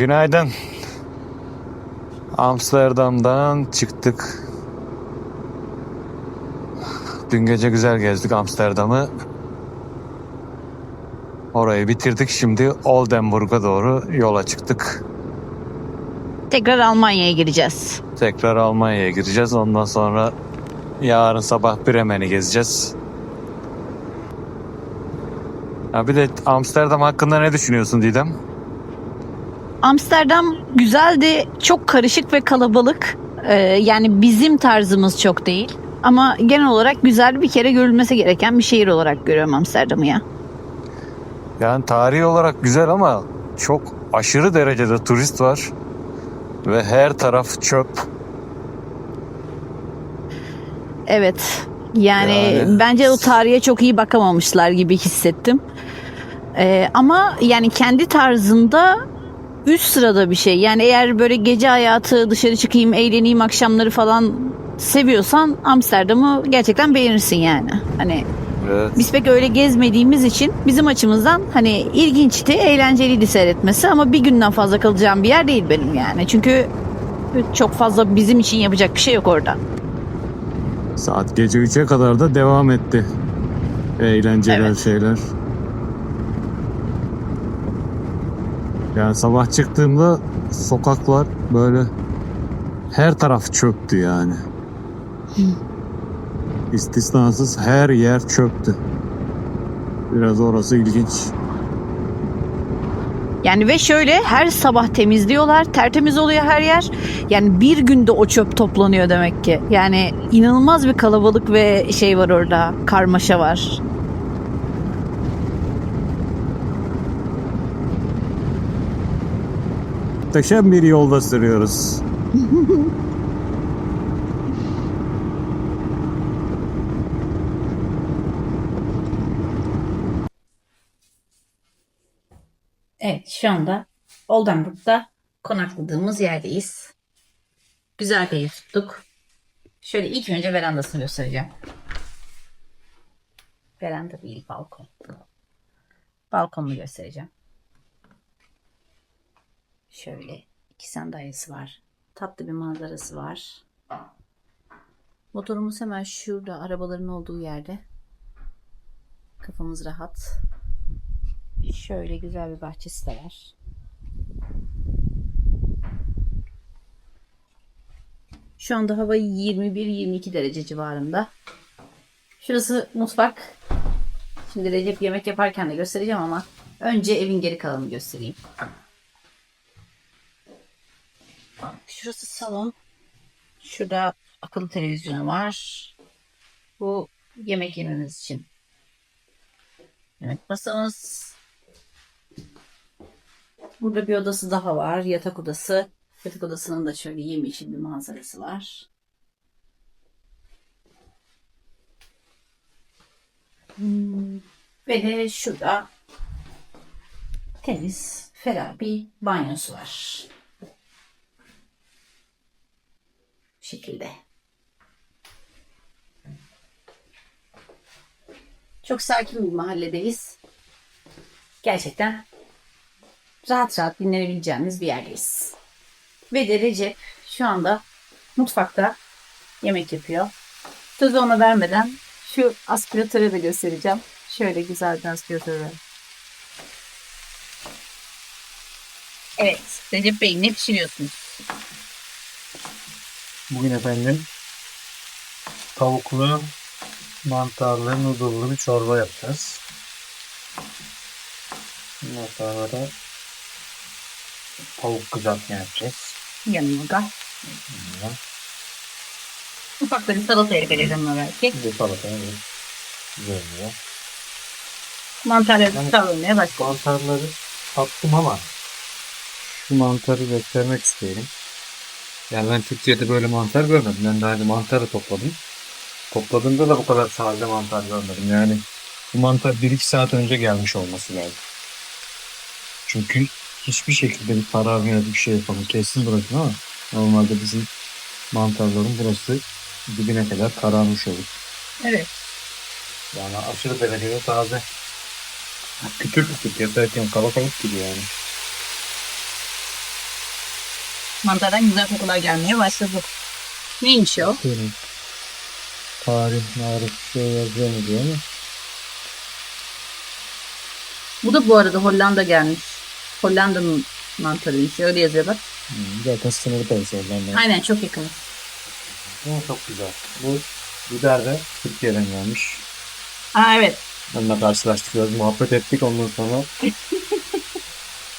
Günaydın. Amsterdam'dan çıktık. Dün gece güzel gezdik Amsterdam'ı. Orayı bitirdik. Şimdi Oldenburg'a doğru yola çıktık. Tekrar Almanya'ya gireceğiz. Tekrar Almanya'ya gireceğiz. Ondan sonra yarın sabah Bremen'i gezeceğiz. Ha bir de Amsterdam hakkında ne düşünüyorsun Didem? Amsterdam güzeldi, çok karışık ve kalabalık. Ee, yani bizim tarzımız çok değil. Ama genel olarak güzel bir kere görülmesi gereken bir şehir olarak görüyorum Amsterdam'ı ya. Yani tarihi olarak güzel ama çok aşırı derecede turist var. Ve her taraf çöp. Evet. Yani, Yani- bence o tarihe çok iyi bakamamışlar gibi hissettim. Ee, ama yani kendi tarzında üst sırada bir şey. Yani eğer böyle gece hayatı dışarı çıkayım, eğleneyim akşamları falan seviyorsan Amsterdam'ı gerçekten beğenirsin yani. Hani Evet. biz pek öyle gezmediğimiz için bizim açımızdan hani ilginçti, eğlenceliydi seyretmesi ama bir günden fazla kalacağım bir yer değil benim yani. Çünkü çok fazla bizim için yapacak bir şey yok orada. Saat gece 3'e kadar da devam etti. Eğlenceler Evet. şeyler. Yani sabah çıktığımda sokaklar böyle her taraf çöptü yani. İstisnasız her yer çöptü. Biraz orası ilginç. Yani ve şöyle her sabah temizliyorlar, tertemiz oluyor her yer. Yani bir günde o çöp toplanıyor demek ki. Yani inanılmaz bir kalabalık ve şey var orada, karmaşa var. Muhteşem bir yolda sürüyoruz. Evet şu anda Oldenburg'da konakladığımız yerdeyiz. Güzel bir ev tuttuk. Şöyle ilk önce verandasını göstereceğim. Veranda değil balkon. Balkonunu göstereceğim. Şöyle iki sandalyesi var. Tatlı bir manzarası var. Motorumuz hemen şurada arabaların olduğu yerde. Kafamız rahat. Şöyle güzel bir bahçesi de var. Şu anda hava 21-22 derece civarında. Şurası mutfak. Şimdi Recep yemek yaparken de göstereceğim ama önce evin geri kalanını göstereyim. Şurası salon. Şurada akıllı televizyonu var. Bu yemek yememiz için. Yemek masamız. Burada bir odası daha var. Yatak odası. Yatak odasının da şöyle yemyeşil bir manzarası var. Hmm, Ve de şurada temiz, ferah bir banyosu var. Bu şekilde. Çok sakin bir mahalledeyiz. Gerçekten rahat rahat dinlenebileceğimiz bir yerdeyiz. Ve de Recep şu anda mutfakta yemek yapıyor. Sözü ona vermeden şu aspiratörü de göstereceğim. Şöyle güzel bir aspiratör var. Evet, Recep Bey ne pişiriyorsunuz? Bugün efendim tavuklu, mantarlı, noodle'lı bir çorba yapacağız. Ondan sonra da tavuk kızartma yapacağız. Yanına da ufakta bir salata yapacağım belki. Bir salata evet. Güzel oluyor. Mantarları kavrulmaya başladı. Mantarları tattım ama şu mantarı göstermek isterim. Yani ben Türkiye'de böyle mantar görmedim. Ben daha önce mantarı topladım. Topladığımda da bu kadar sade mantar görmedim. Yani bu mantar 1-2 saat önce gelmiş olması lazım. Çünkü hiçbir şekilde bir kararmaya bir şey yapalım. Kesin bırakın ama normalde bizim mantarların burası dibine kadar kararmış olur. Evet. Yani aşırı derecede taze. Kütür kütür keserken kala kalıp gibi yani. Mantardan güzel kokular gelmeye başladı. Neymiş o? Bakıyorum. Tarih, marif şey yazıyor mu diye ama. Bu da bu arada Hollanda gelmiş. Hollanda'nın mantarıymış. Öyle yazıyor bak. Hmm, zaten sınırı parası oradan. Aynen çok yakın. Ama çok güzel. Bu biber de Türkiye'den gelmiş. Aa evet. Onunla karşılaştık biraz muhabbet ettik ondan sonra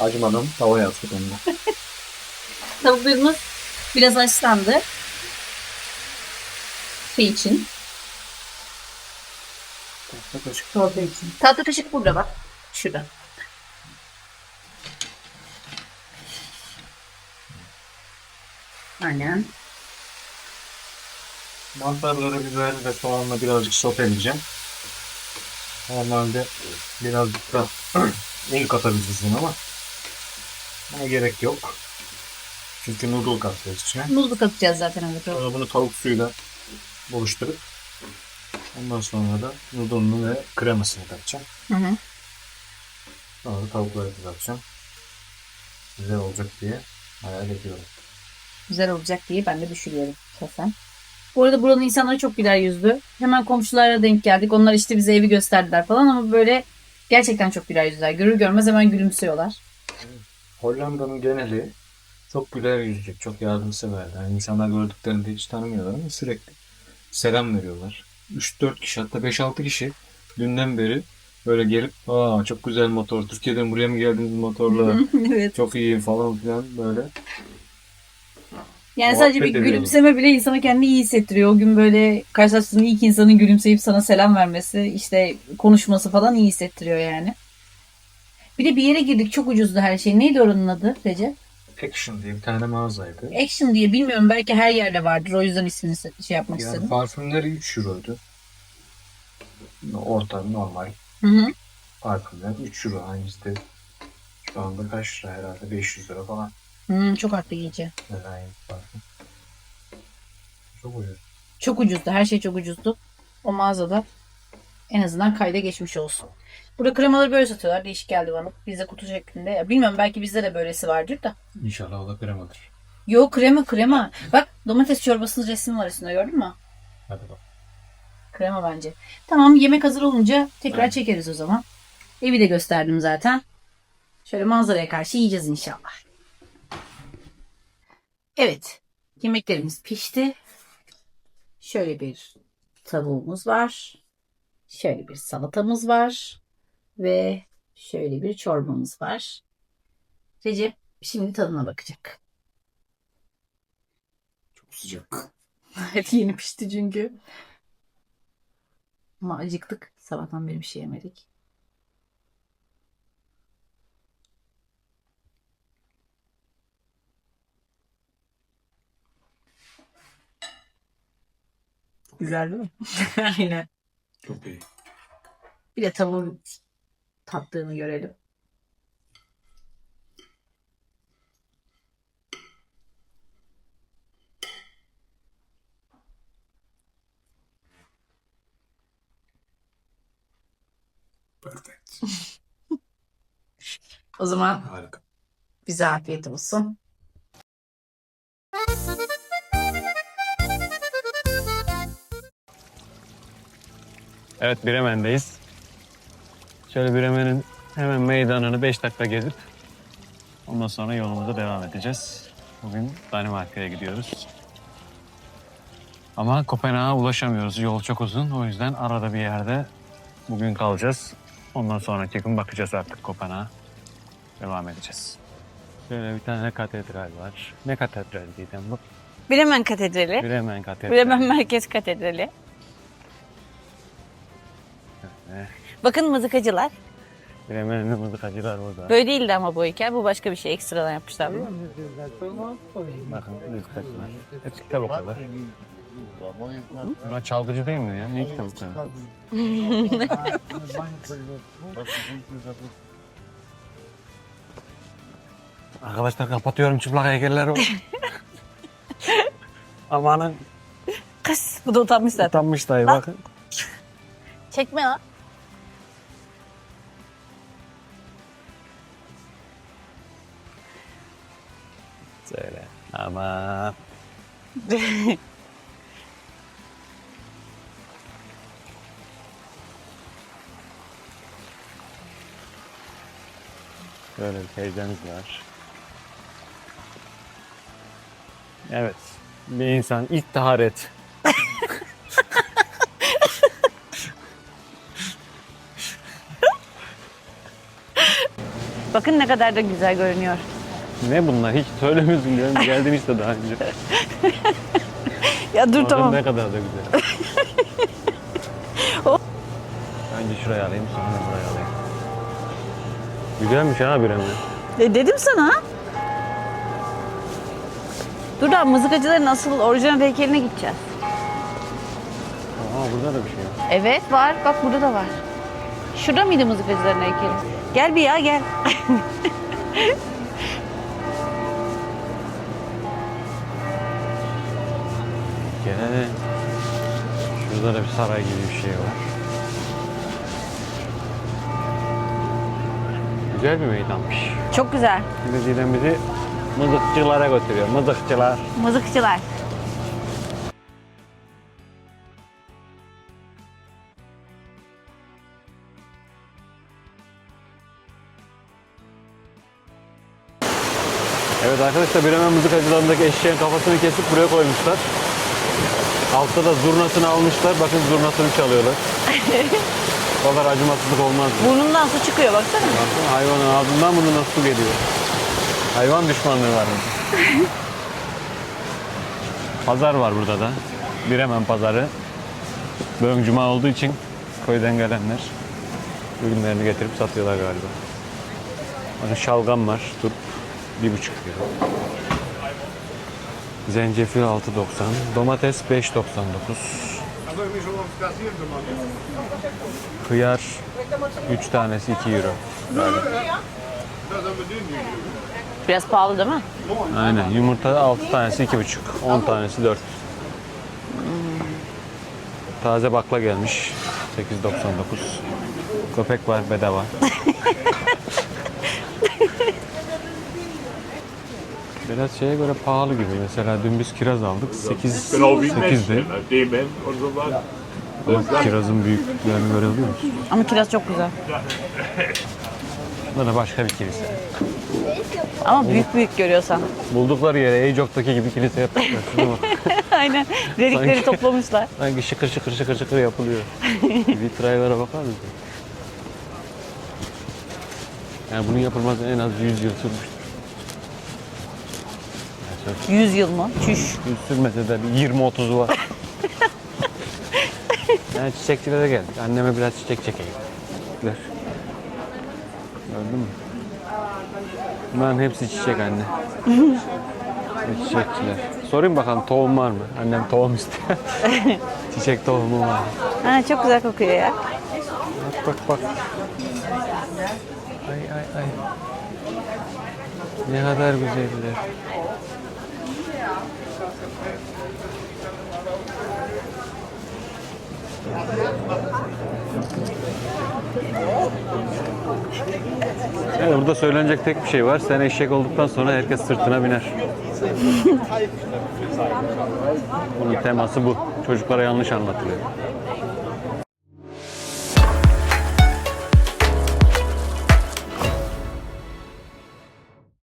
acımadan tavaya attık onunla. Tavuklarımız biraz haşlandı. Şey için. Tahta kaşık. Çorba için. Tatlı kaşık burada bak. Şurada. Aynen. Mantarları biber ve soğanla birazcık soteleyeceğim. Normalde birazcık da un katabiliriz buna ama buna gerek yok. Çünkü noodle katacağız içine. Muzlu katacağız zaten evet. Sonra bunu tavuk suyuyla buluşturup ondan sonra da noodle'unu ve kremasını katacağım. Hı hı. Sonra da tavukları kızartacağım. Güzel olacak diye hayal ediyorum. Güzel olacak diye ben de düşünüyorum şahsen. Bu arada buranın insanları çok güler yüzlü. Hemen komşulara denk geldik. Onlar işte bize evi gösterdiler falan ama böyle gerçekten çok güler yüzler. Görür görmez hemen gülümsüyorlar. Hollanda'nın geneli çok güler yüzlü, çok yardımsever. Yani insanlar gördüklerinde hiç tanımıyorlar ama sürekli selam veriyorlar. 3-4 kişi hatta 5-6 kişi dünden beri böyle gelip aa çok güzel motor, Türkiye'den buraya mı geldiniz motorla, evet. çok iyi falan filan böyle. Yani sadece bir ediyorlar. gülümseme bile insana kendini iyi hissettiriyor. O gün böyle karşılaştığın ilk insanın gülümseyip sana selam vermesi, işte konuşması falan iyi hissettiriyor yani. Bir de bir yere girdik çok ucuzdu her şey. Neydi oranın adı Recep? Action diye bir tane mağazaydı. Action diye bilmiyorum belki her yerde vardır. O yüzden ismini şey yapmak Yani istedim. parfümleri 3 euroydu. Orta normal Hı hı. parfümler 3 euro. Aynı işte şu anda kaç lira herhalde 500 lira falan. Hmm, çok arttı iyice. Aynı parfüm. Çok ucuz. Çok ucuzdu. Her şey çok ucuzdu. O mağazada en azından kayda geçmiş olsun. Burada kremaları böyle satıyorlar. Değişik geldi bana. Bizde kutu şeklinde. Ya bilmiyorum belki bizde de böylesi vardır da. İnşallah o da kremadır. Yok krema krema. Bak domates çorbasının resmi var üstünde gördün mü? Hadi bak. Krema bence. Tamam yemek hazır olunca tekrar çekeriz o zaman. Evi de gösterdim zaten. Şöyle manzaraya karşı yiyeceğiz inşallah. Evet. Yemeklerimiz pişti. Şöyle bir tavuğumuz var. Şöyle bir salatamız var. Ve şöyle bir çorbamız var. Recep şimdi tadına bakacak. Çok sıcak. Evet yeni pişti çünkü. Ama acıktık. Sabahtan beri bir şey yemedik. Güzel değil mi? Aynen. Çok iyi. Bir de tavuğun tattığını görelim. Perfect. O zaman Harika. bize afiyet olsun. Evet Bremen'deyiz. Şöyle Bremen'in hemen meydanını 5 dakika gezip ondan sonra yolumuza devam edeceğiz. Bugün Danimarka'ya gidiyoruz. Ama Kopenhag'a ulaşamıyoruz. Yol çok uzun. O yüzden arada bir yerde bugün kalacağız. Ondan sonraki gün bakacağız artık Kopenhag'a. Devam edeceğiz. Şöyle bir tane katedral var. Ne katedral diyeceğim bu? Bremen Katedrali. Bremen Katedrali. Bremen Merkez Katedrali. Evet. Bakın mızıkacılar. Bremen'in mızıkacılar burada. Böyle değildi ama bu heykel. Bu başka bir şey. Ekstradan yapmışlar bunu. Bakın mızıkacılar. Hepsi kitap okuyorlar. Bunlar çalgıcı değil mi ya? Niye kitap okuyorlar? Arkadaşlar kapatıyorum çıplak heykeller o. Amanın Kız. Bu da utanmış zaten. utanmış dayı bakın. Çekme lan. Söyle. Ama böyle bir teyzemiz var. Evet. Bir insan ilk taharet. Bakın ne kadar da güzel görünüyor. Ne bunlar? Hiç söylemiyorsun diyorum. Geldim işte daha önce. Ya dur Bakın tamam. ne kadar da güzel. Önce şuraya alayım sonra buraya alayım. Güzelmiş ha bir hemen. E, dedim sana. Dur da mızıkacıların asıl orijinal heykeline gideceğiz. Aa burada da bir şey var. Evet var. Bak burada da var. Şurada mıydı mızıkacıların heykeli? Gel bir ya gel. Gene şurada da bir saray gibi bir şey var. Güzel bir meydanmış. Çok güzel. Didem bizi mızıkçılara götürüyor. Mızıkçılar. Mızıkçılar. Evet arkadaşlar Bremen mızıkacılarındaki eşeğin kafasını kesip buraya koymuşlar. Altta da zurnasını almışlar. Bakın zurnasını çalıyorlar. Bu kadar acımasızlık olmaz. Burnundan su çıkıyor baksana. Bakın hayvanın ağzından bunu nasıl geliyor. Hayvan düşmanlığı var burada. Pazar var burada da. Bremen pazarı. Bugün cuma olduğu için köyden gelenler ürünlerini getirip satıyorlar galiba. Bakın şalgam var. Turp. Bir buçuk euro. Zencefil 6.90. Domates 5.99. Hıyar 3 tanesi 2 euro. Biraz pahalı değil mi? Aynen. Yumurta 6 tanesi 2,5. 10 tanesi 4. Taze bakla gelmiş. 8.99. Köpek var bedava. Biraz şeye göre pahalı gibi. Mesela dün biz kiraz aldık. 8 Genau wie 8'di. Menschen, ne? Demen und so was. Ama kirazın büyüklüklerini görebiliyor musun? Ama kiraz çok güzel. Bu da başka bir kilise. Ama büyük büyük görüyorsan. Buldukları yere Eycok'taki gibi kilise yapmışlar. Şuna bak. Aynen. Dedikleri Sanki- toplamışlar. Sanki şıkır şıkır şıkır şıkır yapılıyor. Vitraylara bakar mısın? Yani bunun yapılması en az 100 yıl sürmüştür. Yani çok 100 yıl mı? Çüş. yüz sürmese de bir 20-30'u var. yani çiçekçilere geldik. Anneme biraz çiçek çekeyim. Ver. Gördün mü? Bunların hepsi çiçek anne. Ve Çiçekçiler. Sorayım bakalım tohum var mı? Annem tohum istiyor. çiçek tohumu var. Ha, çok güzel kokuyor ya. Bak bak bak. Ay ay ay. Ne kadar güzeller. Yani burada söylenecek tek bir şey var. Sen eşek olduktan sonra herkes sırtına biner. Bunun teması bu. Çocuklara yanlış anlatılıyor.